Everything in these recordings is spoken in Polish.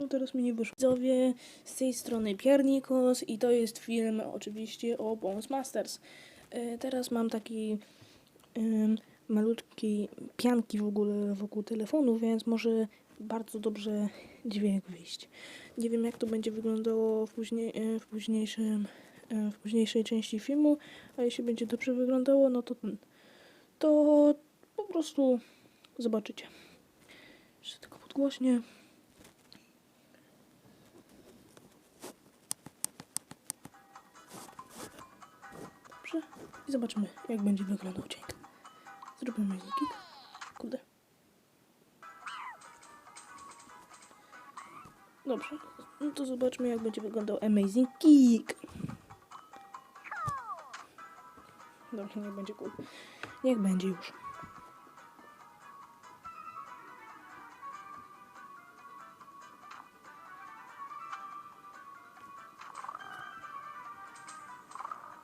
No teraz mi nie wyszło. Widzowie, z tej strony Piernikos i to jest film oczywiście o Bones Masters. E, Teraz mam taki malutki pianki w ogóle wokół telefonu, więc może bardzo dobrze dźwięk wyjść. Nie wiem jak to będzie wyglądało w, później, e, w, późniejszym, e, w późniejszej części filmu, a jeśli będzie dobrze wyglądało, no to, to po prostu zobaczycie. Jeszcze tylko podgłośnie. I zobaczymy, jak będzie wyglądał dźwięk. Zrobimy kick. Kurde. Dobrze. No to zobaczmy, jak będzie wyglądał Amazing Kick. Dobrze, niech będzie cool. Niech będzie już.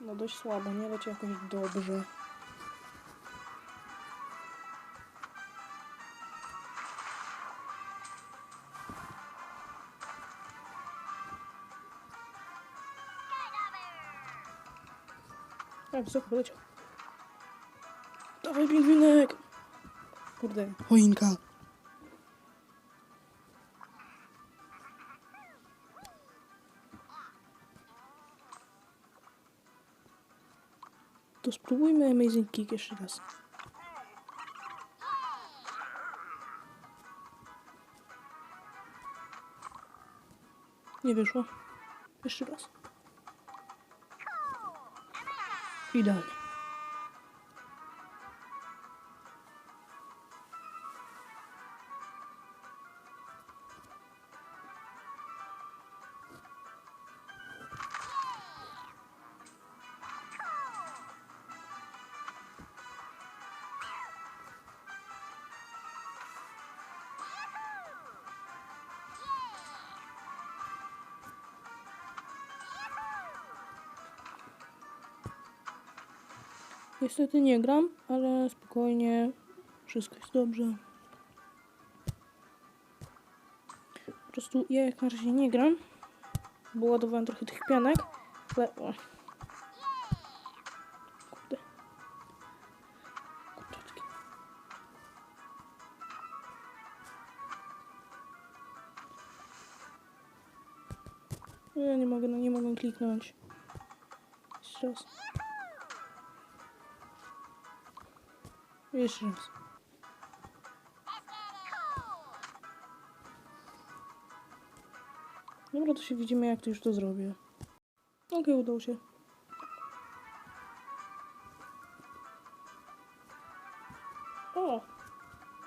No dość słabo, nie leci jakoś dobrze. A, wysoko poleciał. Dawaj, pingwinek! Kurde, choinka. To spróbujmy Amazing Kick jeszcze raz. Nie wyszło. Jeszcze raz. Idealnie. Niestety nie gram, ale spokojnie. Wszystko jest dobrze. Po prostu ja jak na razie nie gram, bo ładowałem trochę tych pianek, ale... O. Kurde. Ja nie mogę, no nie mogę kliknąć. Jeszcze raz. Jeszcze raz. Dobra, to się widzimy, jak to już to zrobię. Okej, udało się. O!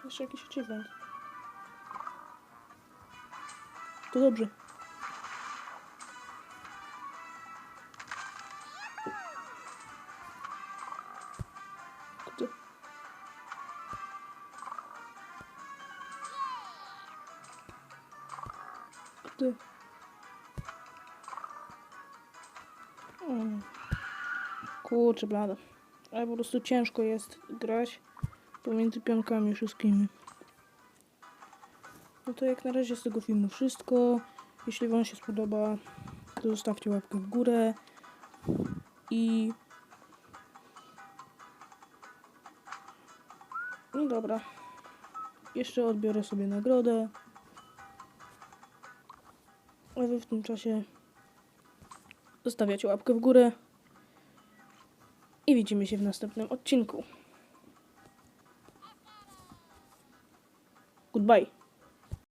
Jeszcze jakiś achievement. To dobrze. Kurde. Mm. Kurczę, blada. Ale po prostu ciężko jest grać pomiędzy pionkami wszystkimi. No to jak na razie z tego filmu wszystko. Jeśli Wam się spodoba, to zostawcie łapkę w górę. I... No dobra. Jeszcze odbiorę sobie nagrodę. A wy w tym czasie zostawiacie łapkę w górę. I widzimy się w następnym odcinku. Goodbye.